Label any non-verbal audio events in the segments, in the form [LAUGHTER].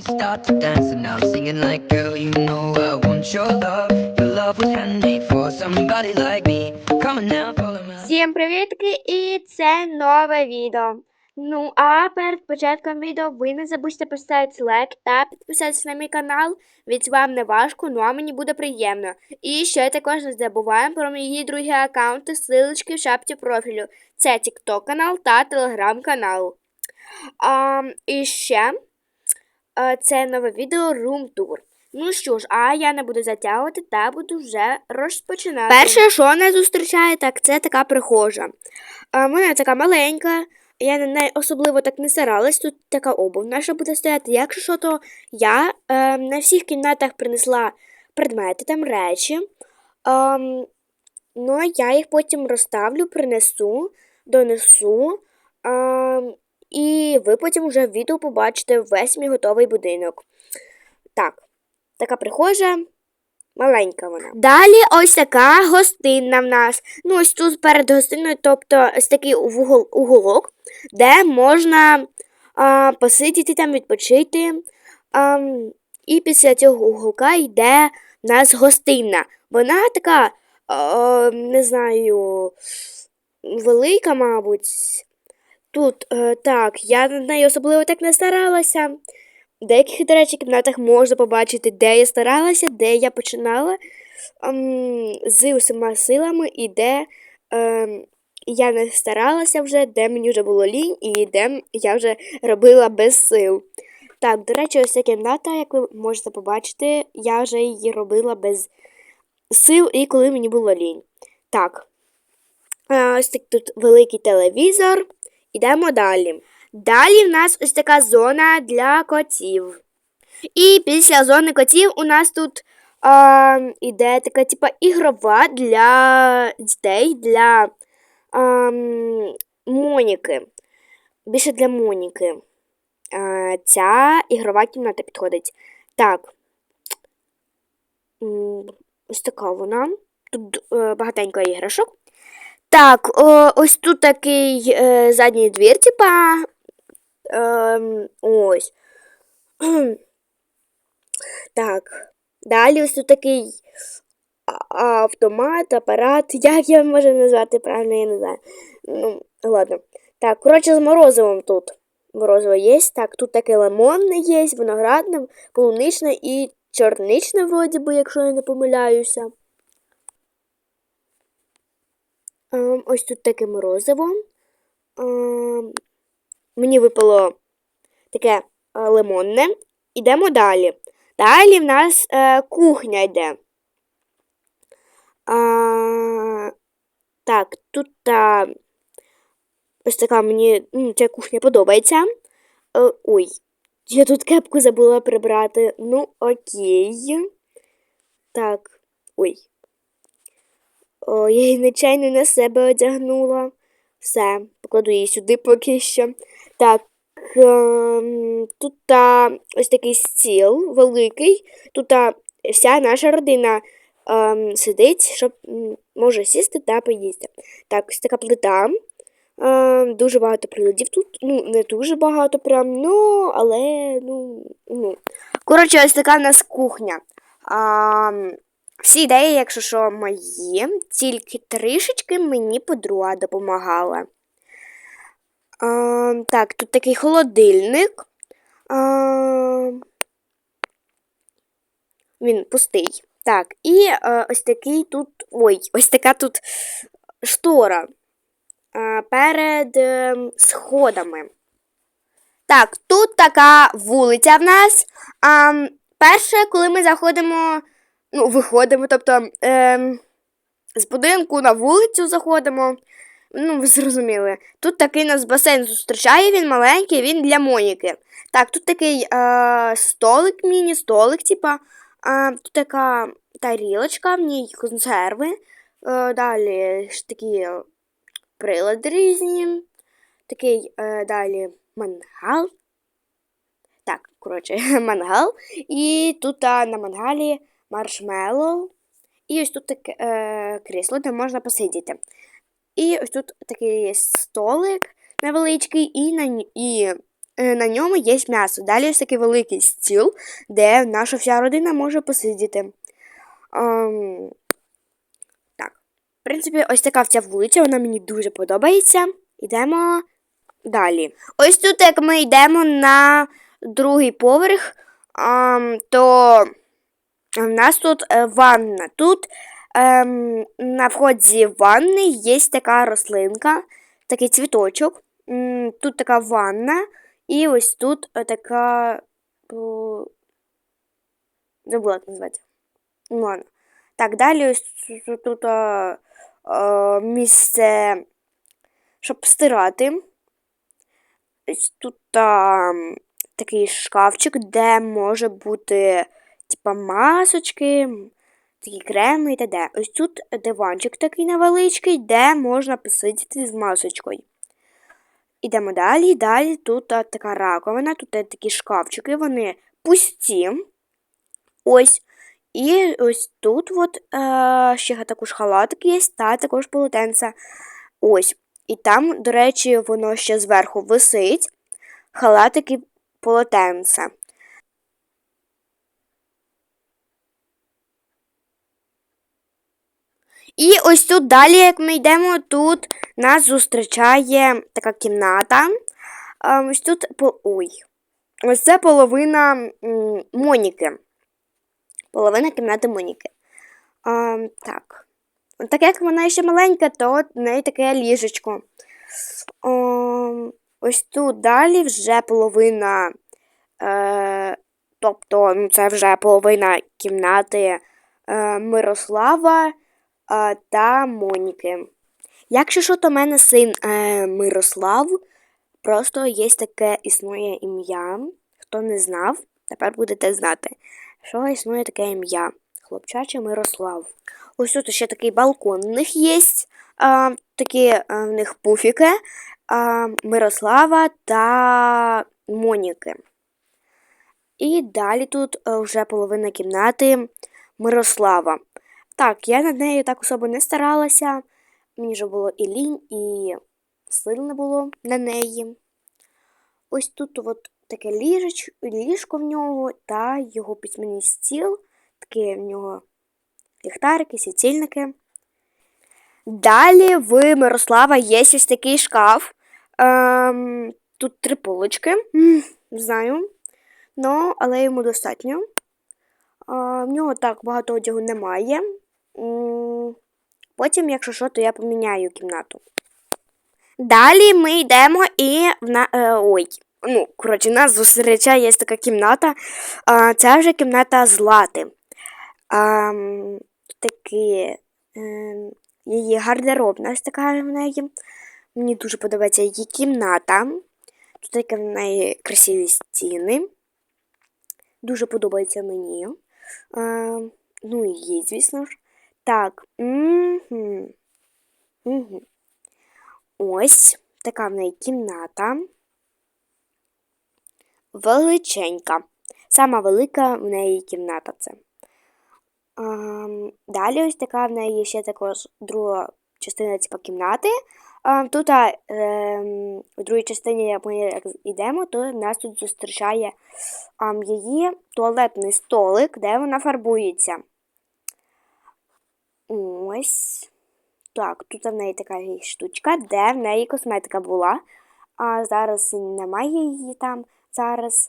we start to dance and I'm singing like girl you know I want your love Your love was handmade for somebody like me Come on now follow my Всім привітки! І це нове відео. Ну а перед початком відео ви не забудьте поставити лайк та підписатися на мій канал, ведь вам не важко, ну а мені буде приємно. І ще також не забуваємо про мої другі аккаунти, ссылочки в шапці профілю. Це TikTok канал та Telegram канал. А, і ще це нове відео Room Tour. Ну що ж, а я не буду затягувати та буду вже розпочинати. Перше, що не зустрічає, так це така прихожа. А, вона така маленька, я на неї особливо так не старалась. Тут така обув наша буде стояти. Якщо що, то я е, на всіх кімнатах принесла предмети, там речі. Ем, ну, я їх потім розставлю, принесу, донесу. Ем, і ви потім вже в відео побачите весь мій готовий будинок. Так, така прихожа. Маленька вона. Далі ось така гостинна в нас. Ну, ось тут перед гостиною, тобто ось такий угол, уголок, де можна а, посидіти там, відпочити. А, і після цього уголка йде в нас гостинна. Вона така, а, не знаю, велика, мабуть. Тут е, так, я над нею особливо так не старалася. В деяких, до речі, кімнатах можна побачити, де я старалася, де я починала ем, з усіма силами і де ем, я не старалася вже, де мені вже було лінь і де я вже робила без сил. Так, до речі, ось ця кімната, як ви можете побачити, я вже її робила без сил і коли мені було лінь. Так, е, ось так тут великий телевізор. Ідемо далі. Далі в нас ось така зона для котів. І після зони котів у нас тут а, іде така типа ігрова для дітей, для а, Моніки. Більше для Моніки. А, ця ігрова кімната підходить. Так. Ось така вона. Тут е, багатенько іграшок. Так, о, ось тут такий е, задній двір, типа. Ем, ось. [CLEARS THROAT] Так. Далі ось тут такий автомат, апарат. Як я можу назвати правильно, я не знаю. Ну, ладно. Так, коротше, з морозивом тут. Морозиво є. Так, тут таке лимонне є, виноградне, полуничне і чорничне, вроді би, якщо я не помиляюся. Ем, ось тут таке морозиво. Ем, мені випало таке е, лимонне. Ідемо далі. Далі в нас е, кухня йде. Так, тут ось така мені ця кухня подобається. Е, ой, я тут кепку забула прибрати. Ну, окей. Так, ой. О, я її нечайно на себе одягнула. Все, покладу її сюди поки що. Так, ем, тут а, ось такий стіл великий. Тут а, вся наша родина ем, сидить, щоб може сісти та поїсти. Так, ось така плита. Ем, дуже багато приладів тут. Ну, не дуже багато прям, ну, але ну. ну. Коротше, ось така в нас кухня. А, всі ідеї, якщо що, мої, тільки трішечки мені подруга допомагала. А, так, тут такий холодильник. А, він пустий. Так, і е, ось такий тут. Ой, ось така тут штора е, перед е, сходами. Так, тут така вулиця в нас. А, перше, коли ми заходимо, ну, виходимо, тобто е, з будинку на вулицю заходимо. Ну, ви зрозуміли. Тут такий нас басейн зустрічає, він маленький, він для Моніки. Так, тут такий е, столик, міні-столик, типа. Е, тут така тарілочка, в ній консерви. Е, далі такі прилади різні. Такий е, далі мангал. Так, коротше, [LAUGHS] мангал. І тут а, на мангалі маршмеллоу. І ось тут таке е, крісло, де можна посидіти. І ось тут такий є столик невеличкий, і на і е, на ньому є м'ясо. Далі ось такий великий стіл, де наша вся родина може посидіти. Ем, так. В принципі, ось така вся вулиця, вона мені дуже подобається. Йдемо далі. Ось тут, як ми йдемо на другий поверх, ем, то в нас тут е, ванна. Тут ем, на вході ванни є така рослинка, такий цвіточок. Тут така ванна, і ось тут е, така. Забула, як називається. Ну. Так, далі ось тут, тут е, місце, щоб стирати. Ось тут а, такий шкафчик, де може бути типа масочки, такі креми і т.д. Ось тут диванчик такий невеличкий, де можна посидіти з масочкою. Ідемо далі. Далі тут а, така раковина, тут є такі шкафчики, вони пусті. Ось. І ось тут от, е, ще також халатик є, та також полотенце. Ось. І там, до речі, воно ще зверху висить. Халатик і полотенце. І ось тут далі, як ми йдемо, тут нас зустрічає така кімната. Ось тут ой. Ось це половина Моніки. Половина кімнати Моніки. Так. Так як вона ще маленька, то в неї таке ліжечко. Ось тут далі вже половина. Е, тобто, ну, це вже половина кімнати е, Мирослава та Моніки. Якщо що, то мене син е, Мирослав. Просто є таке існує ім'я. Хто не знав, тепер будете знати, що існує таке ім'я. Хлопчаче Мирослав. Ось тут ще такий балкон у них є. А, такі а, в них пуфіки а, Мирослава та Моніки. І далі тут а, вже половина кімнати Мирослава. Так, я над нею так особо не старалася. Мені вже було і лінь, і сил не було на неї. Ось тут от таке ліжеч, ліжко в нього та його письменний стіл. Такі в нього ліхтарики, світильники. Далі в Мирослава є ось такий шкаф. Ем, тут три полочки. Не знаю. Ну, але йому достатньо. А, в нього так багато одягу немає. Потім, якщо що, то я поміняю кімнату. Далі ми йдемо і в е, ой. Ну, коротше, нас зустрічає є така кімната. А, це вже кімната Злати. А, такі е, її гардеробна ось така в неї. Мені дуже подобається її кімната. Тут такі в неї красиві стіни. Дуже подобається мені. А, ну і їй, звісно ж. Так. Угу. Угу. Ось така в неї кімната. Величенька. Сама велика в неї кімната це. Ам, далі ось така в неї ще також друга частина типу, кімнати. Ам, тут а, ем, в другій частині, як ми як йдемо, то нас тут зустрічає ам, її туалетний столик, де вона фарбується. Ось. Так, тут в неї така штучка, де в неї косметика була. А зараз немає її там зараз.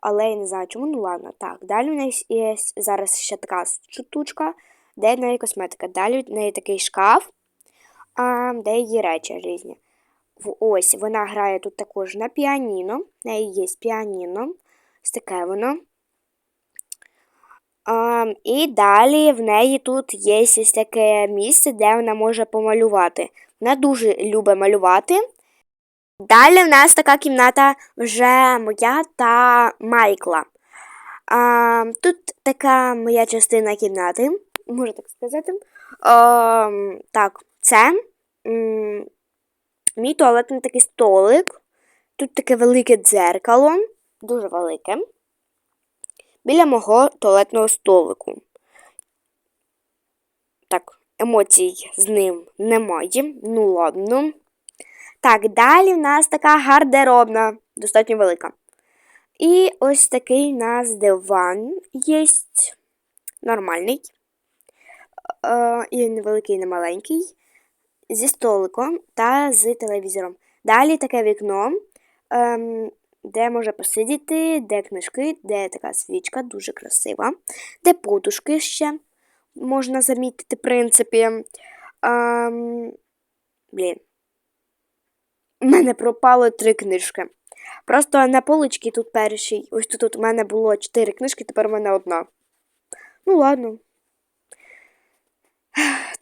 Але я не знаю чому, ну ладно. Так, далі в неї є зараз ще така штучка, де в неї косметика. Далі в неї такий шкаф, а, де її речі різні. Ось вона грає тут також на піаніно. В неї є піаніно. Ось таке воно. І далі в неї тут є таке місце, де вона може помалювати. Вона дуже любить малювати. Далі в нас така кімната вже моя та Майкла. А, тут така моя частина кімнати, можна так сказати. А, так, це м, мій туалетний такий столик. Тут таке велике дзеркало, дуже велике. Біля мого туалетного столику. Так, емоцій з ним немає. Ну ладно. Так, далі в нас така гардеробна, достатньо велика. І ось такий у нас диван є нормальний. Е, і невеликий, і не маленький. Зі столиком та з телевізором. Далі таке вікно, ем, де може посидіти, де книжки, де така свічка, дуже красива, де подушки ще можна замітити, в принципі. Ем, блін. У мене пропало три книжки. Просто на поличці тут першій. Ось тут у мене було чотири книжки, тепер у мене одна. Ну, ладно.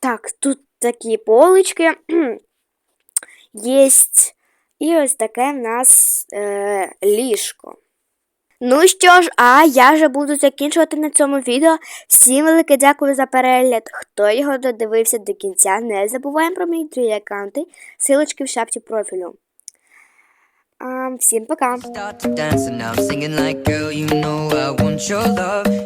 Так, тут такі полички. [CLEARS THROAT] Єсть. І ось таке в нас е, ліжко. Ну що ж, а я вже буду закінчувати на цьому відео. Всім велике дякую за перегляд. Хто його додивився до кінця, не забуваємо про мої три аккаунти, силочки в шапці профілю. А, всім пока!